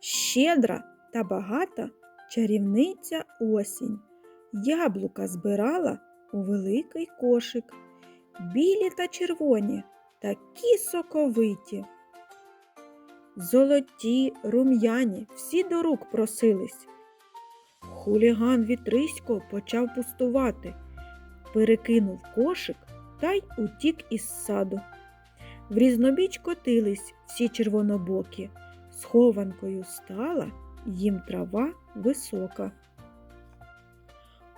Щедра та багата чарівниця осінь. Яблука збирала у великий кошик. Білі та червоні, такі соковиті. Золоті, рум'яні, всі до рук просились. Хуліган вітрисько почав пустувати, перекинув кошик та й утік із саду. В різнобіч котились всі червонобокі, схованкою стала їм трава висока.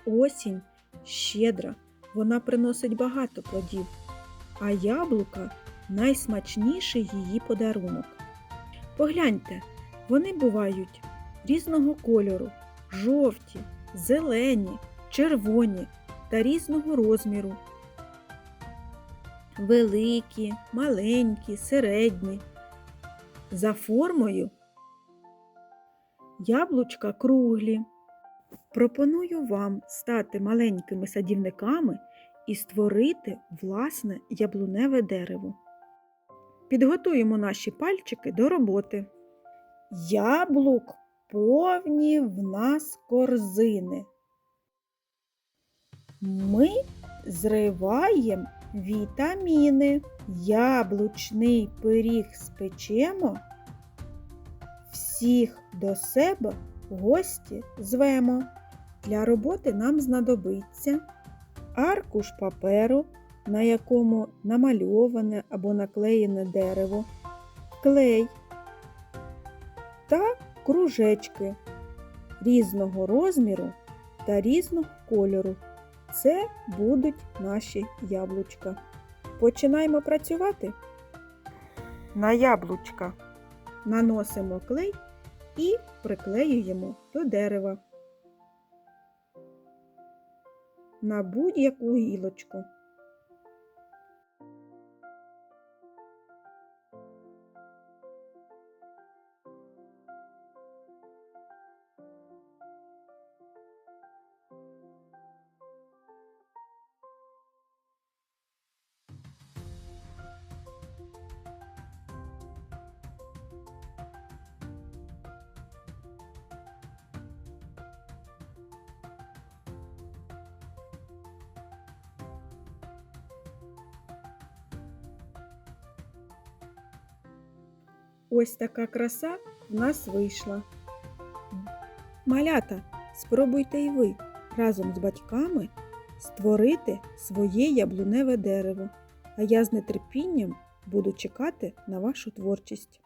Осінь щедра, вона приносить багато плодів, а яблука найсмачніший її подарунок. Погляньте, вони бувають різного кольору, жовті, зелені, червоні та різного розміру. Великі, маленькі, середні. За формою яблучка круглі. Пропоную вам стати маленькими садівниками і створити власне яблуневе дерево. Підготуємо наші пальчики до роботи. Яблук повні в нас корзини. Ми зриваємо вітаміни. Яблучний пиріг спечемо. Всіх до себе гості звемо. Для роботи нам знадобиться аркуш паперу, на якому намальоване або наклеєне дерево, клей та кружечки різного розміру та різного кольору. Це будуть наші яблучка. Починаємо працювати. На яблучка наносимо клей і приклеюємо до дерева на будь-яку гілочку. Ось така краса в нас вийшла. Малята, спробуйте і ви разом з батьками створити своє яблуневе дерево, а я з нетерпінням буду чекати на вашу творчість.